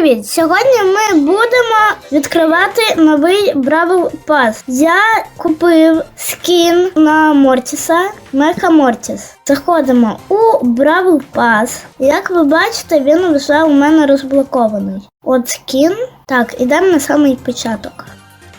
привіт! Сьогодні ми будемо відкривати новий Бравл Пас. Я купив скін на Мортіса, Меха Мортіс. Заходимо у Бравл Пас. Як ви бачите, він вже у мене розблокований. От скін. Так, ідемо на самий початок.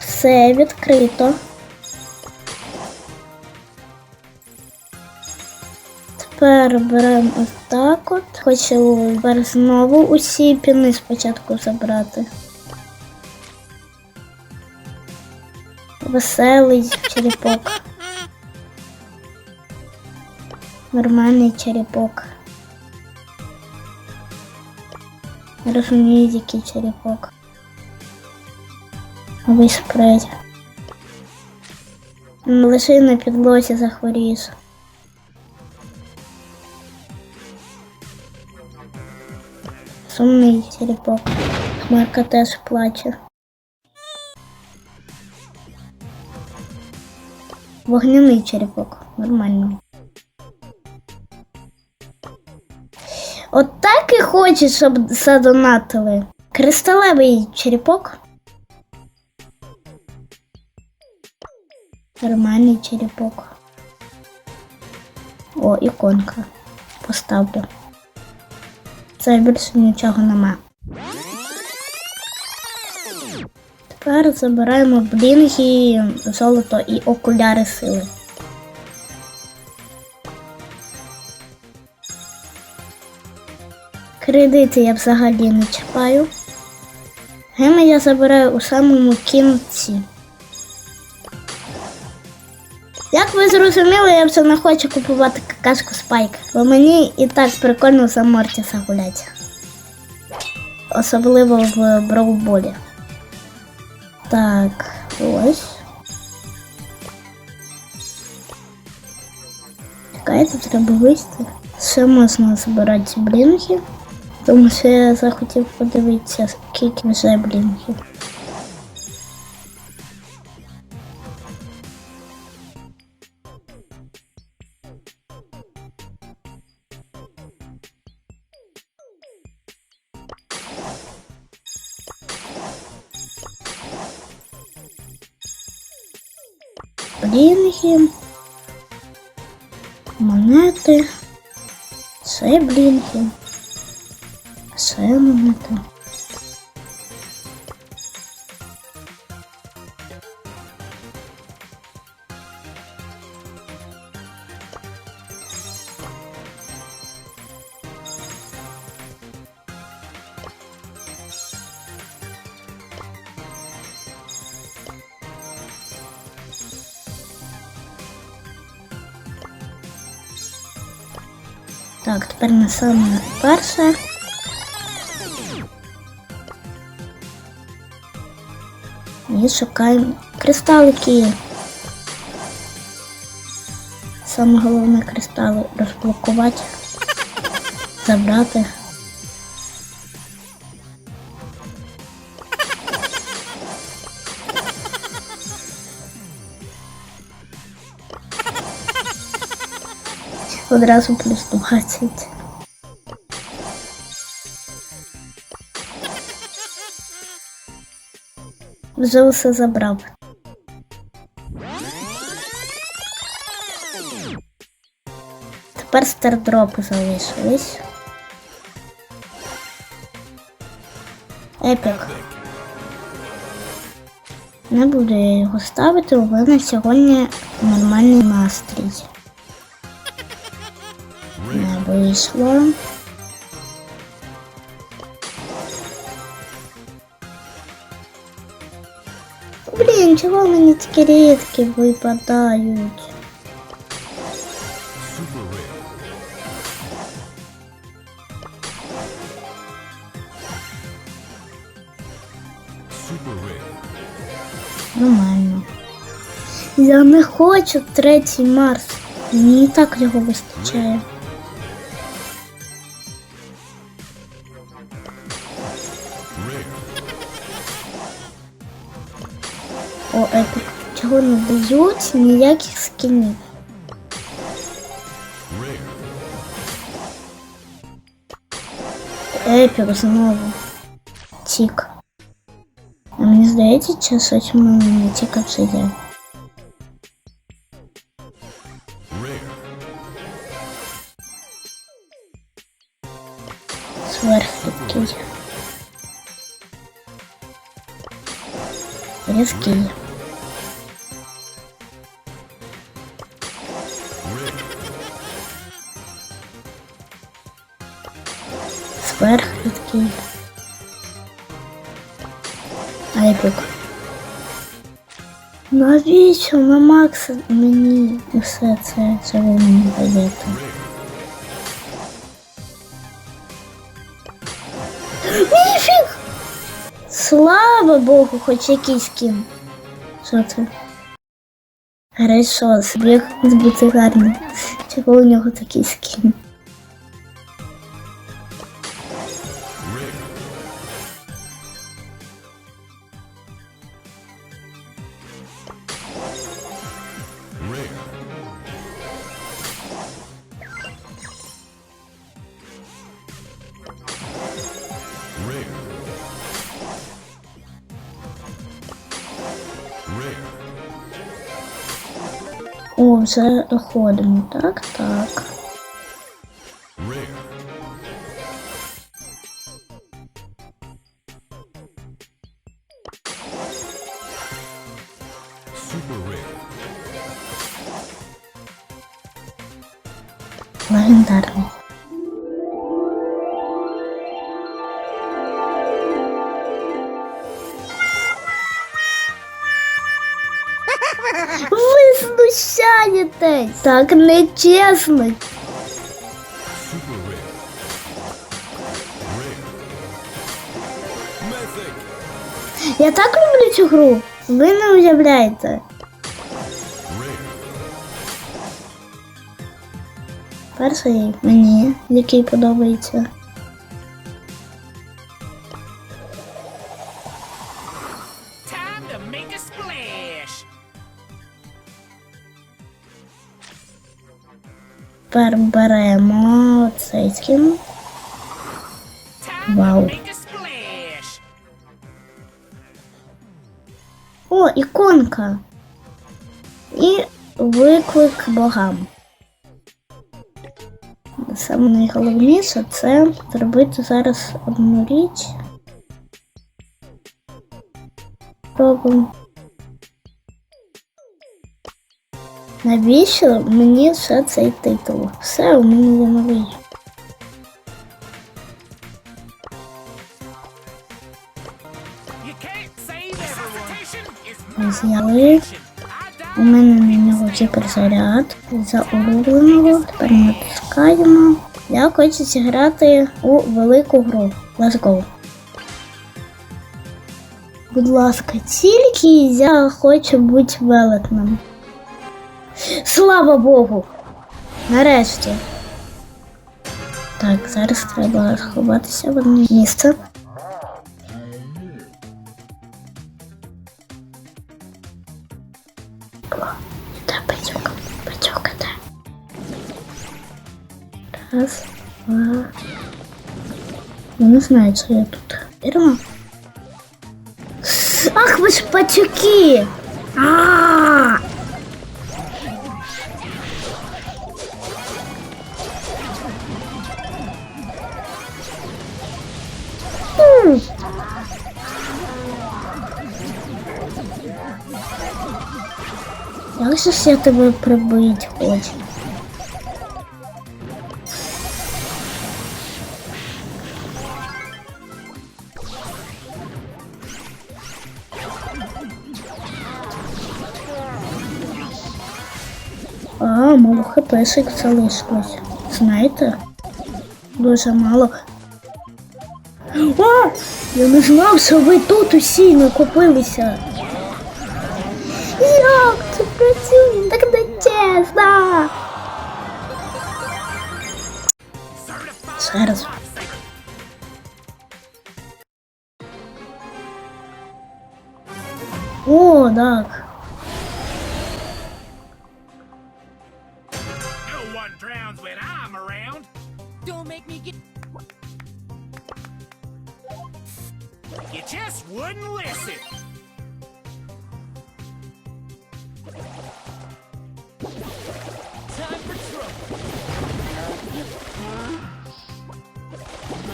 Все відкрито. Тепер беремо ось так от. Хочу тепер знову усі піни спочатку забрати. Веселий черепок. Нормальний черепок. Розумію, який черепок. Новий спрей. Лиши на підлозі захворієш. Сумний черепок. Хмарка теж плаче. Вогняний черепок. Нормально. От так і хочеш, щоб задонатили. Кристалевий черепок. Нормальний черепок. О, іконка. Поставлю. Це більше нічого нема. Тепер забираємо блінги, золото і окуляри сили. Кредити я взагалі не чіпаю. Геми я забираю у самому кінці. Ви зрозуміли, я вже не хочу купувати какашку спайк, бо мені і так прикольно за Мортіса гуляти. Особливо в броуболі. Так, ось. Чекайте, треба вийти. Ще можна збирати блінки, тому що я захотів подивитися, скільки вже блінків. Блінги, монети, це блінки, це монети. Так, тепер на саме перше. І шукаємо кристалики. Саме головне кристали розблокувати, забрати. Одразу плюс 20. Вже все забрав. Тепер стардропи залишились. Епік. Не буду я його ставити, у мене сьогодні нормальний настрій. Не вийшло. Блін, чого мені такі рідкі випадають? Нормально. Я не хочу третій Марс. Мені і так його вистачає. О, епік. Чого не дають ніяких скінів. Епік знову. втік. А мені здається, чи щось в мене не тік обсидіан. Сверхрідкий. Різкий. Сверхрідкий. Айбук. Навіщо на Макса мені все це, ви мені даєте? Ніфіг! Слава Богу, хоч якийсь кін. Що це? Хорошо, збіг збути гарно. Чого у нього такий скін? Вже доходимо. Так, так. Легендарний. Знущаєтесь! Так нечесно. Я так люблю цю гру. Ви не уявляєте. Перший мені, який подобається. Беремо цей скін. Splash! О, іконка. І виклик богам. Саме найголовніше це зробити зараз одну річ. Пробуємо. Навіщо мені все цей титул? Все, у мене є новий. I У мене на нього гіперзаряд за улюбленого. Тепер натискаємо. Я хочу зіграти у велику гру. Let's go. Будь ласка, тільки я хочу бути велетним. Слава Богу! Нарешті. Так, зараз треба сховатися в одне місце. Та пацюка, пацюка, та. Раз, два. Я не знаю, що я тут. Вірно? Ах, ви ж пацюки! А! М. Як же ж я тебе прибить хочу? А, мало хпшек залишилось. Знаєте? Дуже мало. А! Я не знав, що ви тут усі накопилися. Як це працює? Так не чесно. Ще раз. О, так.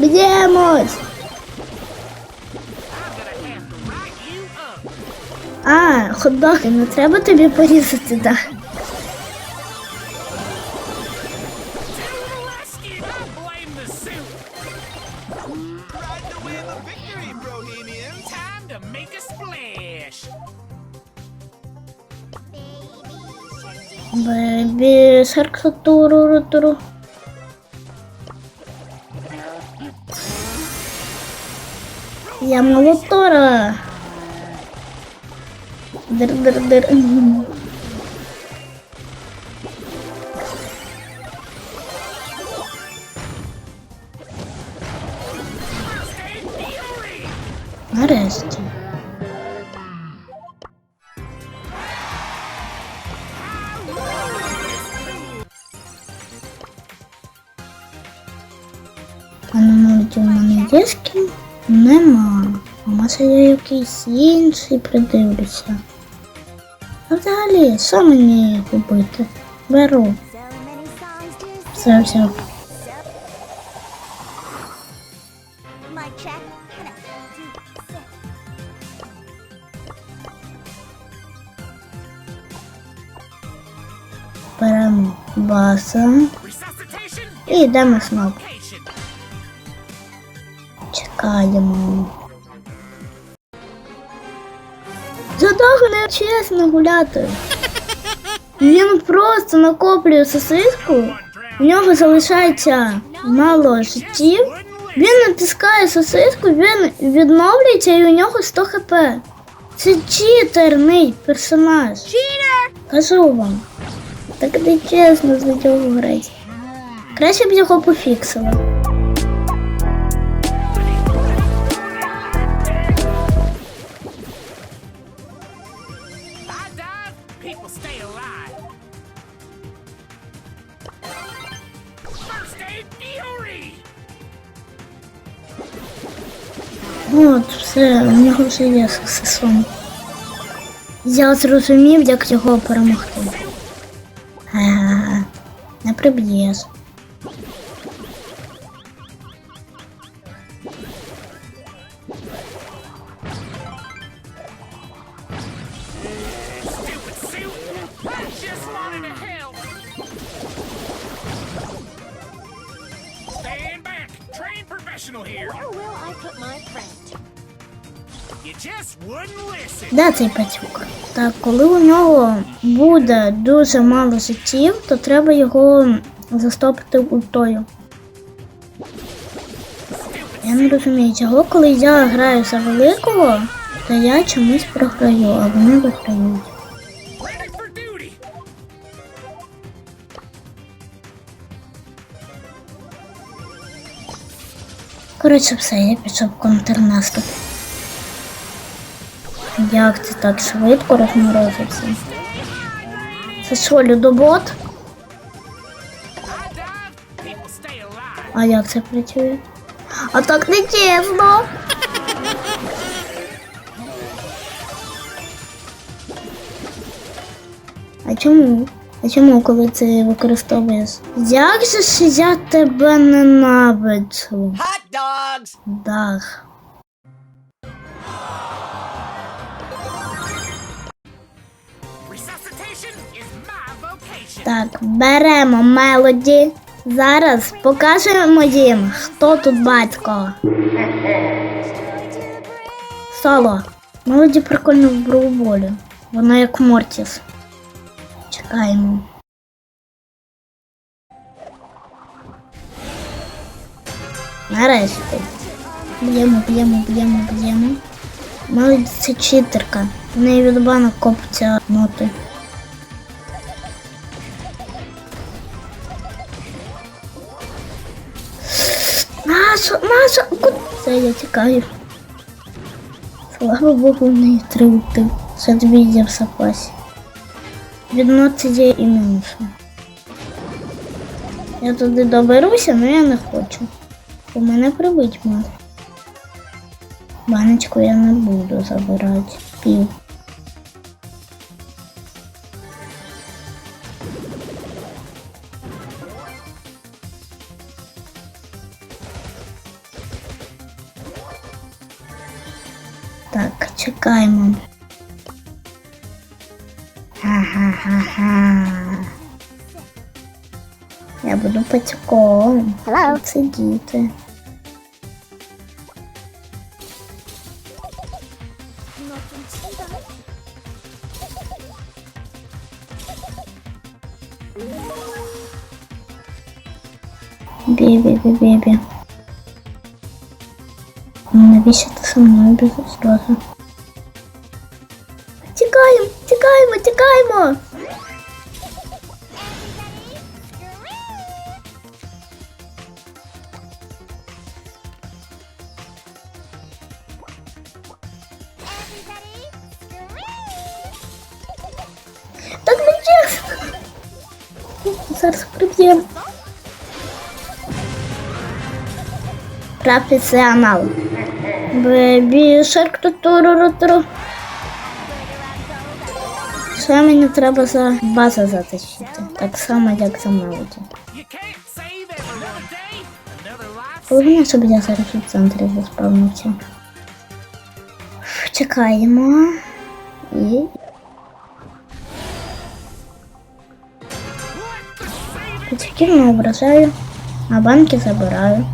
You up. А, хот-доги, не треба тобі порізати, да. Бебі, шарк туру туру. Я молотора. Дир-дир-дир. Інший придивлюся. А взагалі, що мені купити? Беру. Все, все. Беремо Resuscitation і йдемо знов. location. Чекаємо. Чесно гуляти. Він просто накоплює сосиску, в нього залишається мало життів. Він натискає сосиску, він відновлюється і у нього 100 хп. Це читерний персонаж. Кажу вам. Так не чесно за нього грати. Краще б його пофіксили. От, все, у нього вже є саксесон. Я зрозумів, як його перемогти. А, не приб'єш. Цей пацюк? Так, коли у нього буде дуже мало життів, то треба його застопити ультою. Я не розумію, чого, коли я граю за великого, то я чомусь програю, а вони виграють. Коротше, все, я пішов контрнаступ. Як це так швидко розморозився? Це що, людобот? А як це працює? А так не чесно. А чому? А чому, коли ти використовуєш? Як же ж я тебе ненавиджу? Hot dogs! Дах. Так, беремо мелоді. Зараз покажемо їм, хто тут батько. Соло. Мелоді прикольно в броуболі. Вона як Мортіс. Чекаємо. Нарешті. Б'ємо, б'ємо, б'ємо, б'ємо. Мелоді це читерка. В неї від банок копиться ноти. Маша, куди? Все, я тікаю. Слава Богу, в неї три ульти. Ще дві в запасі. Відноти є і менше. Я туди доберуся, але я не хочу. У мене прибить мало. Баночку я не буду забирати. Пів. Пацюком. Hello. Сидіти. Nothing too bad. Бібі, бібі, бібі. Навіщо ти со мною без сльози? Професіонал. Бебі шарк тутуру Ще мені треба за базу затащити. Так само, як за мелоді. Головне, щоб я зараз у центрі заспавнився. Чекаємо. І. Пацюків не ображаю, а банки забираю.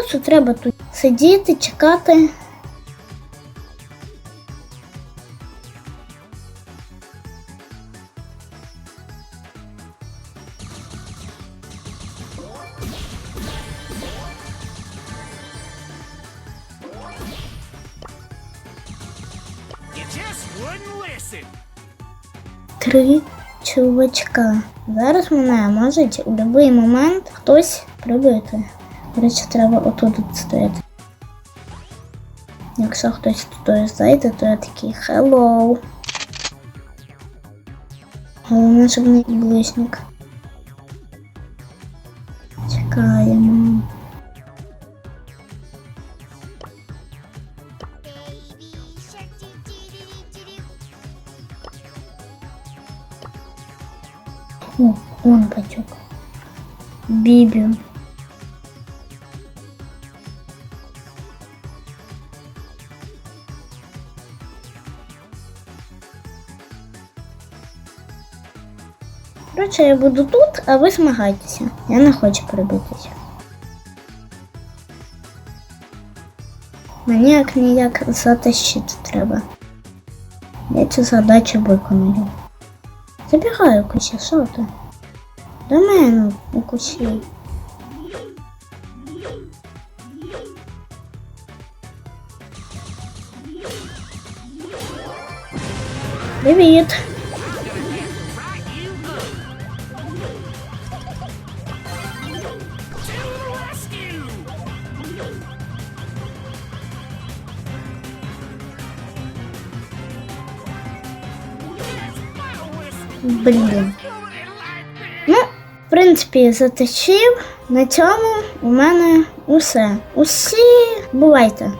Просто треба тут сидіти, чекати. Три чувачка. Зараз мене можуть у будь-який момент хтось прибити. До речі, треба отут от стояти. Якщо хтось туди зайде, то я такий hello. Головне, щоб не ближник. Чекаємо. Baby shark doo doo doo doo doo. О, он пачок. Бібі. Коротше, я буду тут, а ви змагайтеся. Я не хочу прибитися. Мені як ніяк затащити треба. Я цю задачу виконую. Забігаю кучі, що ти? До мене у кучі. Привіт! Блін. Ну, в принципі, заточив. На цьому у мене усе. Усі бувайте.